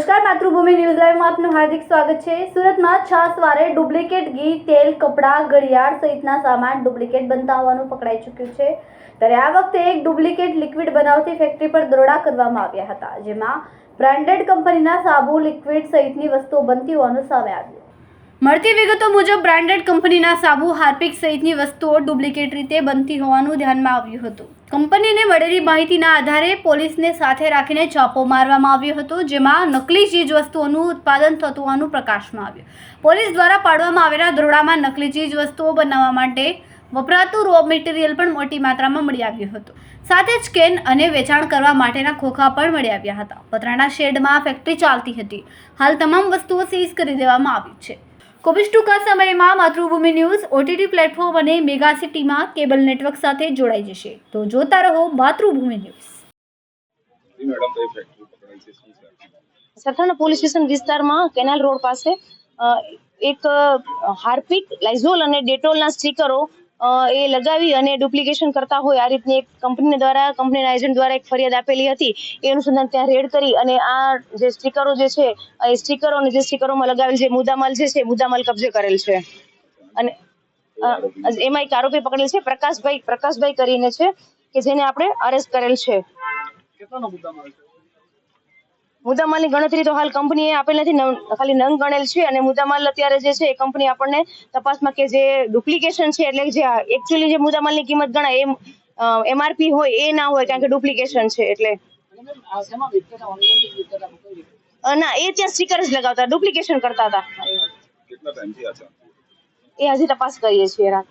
નમસ્કાર, માતૃભૂમિ ન્યૂઝ લાઈવમાં આપનું હાર્દિક સ્વાગત છે. સુરતમાં છાસવારે ડુપ્લિકેટ ઘી, તેલ, કપડાં, ઘડિયાળ સહિતના સામાન ડુપ્લિકેટ બનતા હોવાનું પકડાઈ ચૂક્યું છે. ત્યારે આ વખતે એક ડુપ્લિકેટ લિક્વિડ બનાવતી ફેક્ટરી પર દરોડા કરવામાં આવ્યા હતા, જેમાં બ્રાન્ડેડ કંપનીના સાબુ, લિક્વિડ સહિતની વસ્તુઓ બનતી હોવાનું સામે આવ્યું. મળતી વિગતો મુજબ બ્રાન્ડેડ કંપનીના સાબુ હાર્પિક સહિતની વસ્તુઓ ડુપ્લિકેટ રીતે બનતી હોવાનું ધ્યાનમાં આવ્યું હતું. કંપનીને મળેલી માહિતીના આધારે પોલીસને સાથે રાખીને છાપો મારવામાં આવ્યો હતો, જેમાં નકલી ચીજવસ્તુઓનું ઉત્પાદન થતું હોવાનું પ્રકાશમાં આવ્યું. પોલીસ દ્વારા પાડવામાં આવેલા દરોડામાં નકલી ચીજવસ્તુઓ બનાવવા માટે વપરાતું રો મટીરિયલ પણ મોટી માત્રામાં મળી આવ્યું હતું. સાથે જ કેન અને વેચાણ કરવા માટેના ખોખા પણ મળી આવ્યા હતા. પતરાના શેડમાં ફેક્ટરી ચાલતી હતી. હાલ તમામ વસ્તુઓ સીઝ કરી દેવામાં આવી છે. ખૂબ જ ટૂંકા સમયમાં માતૃભૂમિ ન્યૂઝ ઓટીટી પ્લેટફોર્મ અને મેગા સિટીમાં કેબલ નેટવર્ક સાથે જોડાઈ જશે. તો જોતા રહો Mathrubhumi news. Sarthana police station વિસ્તારમાં કેનાલ રોડ પાસે એક હાર્પિક લાઇઝોલ અને ડેટોલના સ્ટીકરો એ લગાવી અને ડુપ્લિકેશન કરતા હોય, આ રીતની એક કંપની દ્વારા, કંપનીના એજન્ટ દ્વારા એક ફરિયાદ આપેલી હતી. એ અનુસંધાન ત્યાં રેડ કરી અને આ જે સ્ટીકરો જે છે એ સ્ટીકરો અને જે સ્ટીકરોમાં લગાવેલ જે મુદ્દામાલ જે છે મુદ્દામાલ કબજે કરેલ છે. અને એમાં એક આરોપી પકડેલ છે, પ્રકાશભાઈ પ્રકાશભાઈ કરીને છે, કે જેને આપણે અરેસ્ટ કરેલ છે. કેટલાનો મુદ્દામાલ છે? મુદ્દામાલની ગણતરી તો હાલ કંપનીએ આપેલ નથી. ખાલી નંગ ગણેલ છે અને મુદ્દામાલ અત્યારે જે છે એ કંપની આપણને તપાસમાં કે જે ડુપ્લિકેશન છે એટલે જે એકચ્યુઅલી જે મુદ્દામાલની કિંમત ગણાય એમ એમઆરપી હોય એ ના હોય કારણ કે ડુપ્લિકેશન છે એટલે. ના એ ત્યાં સ્ટીકર જ લગાવતા ડુપ્લિકેશન કરતા હતા. એ હજી તપાસ કરીએ છીએ રાત.